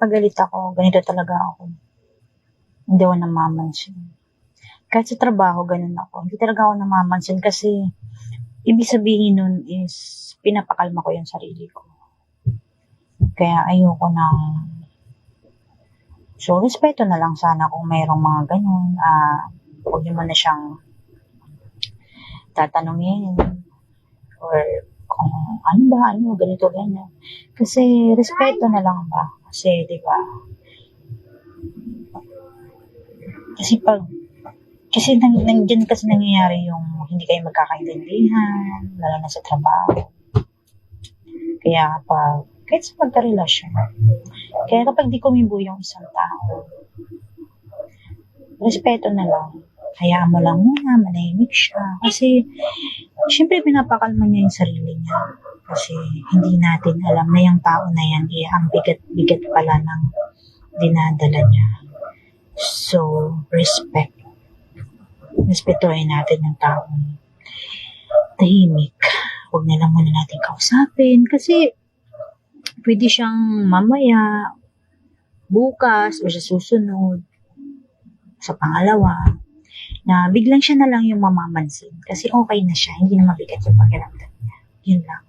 kapag ako, ganito talaga ako. Hindi ako namamansin. Kahit sa trabaho, ganun ako. Hindi talaga ako namamansin kasi ibig sabihin nun is pinapakalma ko yung sarili ko. Kaya ayoko nang So, respeto na lang sana kung mayroong mga ganun. Ah, huwag niyo muna siyang tatanungin. Or kung ano ba, ano, ganito, ganyan. Kasi, respeto na lang ba? Kasi, di ba? Kasi pag, kasi nang, nandiyan kasi nangyayari yung hindi kayo magkakaintindihan, lalo na sa trabaho. Kaya kapag, kahit sa pagkarelasyon, kaya kapag di kumibo yung isang tao, respeto na lang. Hayaan mo lang muna, manahimik siya. Kasi, syempre pinapakalma niya yung sarili niya. Kasi, hindi natin alam na yung tao na yan, eh, ang bigat-bigat pala ng dinadala niya. So, respect. Respetuhin natin yung taong tahimik. Huwag na lang muna natin kausapin. Kasi, pwede siyang mamaya, bukas, o sa susunod, sa pangalawa, na biglang siya na lang yung mamamansin. Kasi okay na siya, hindi na mabigat yung pakiramdam niya. Yun lang.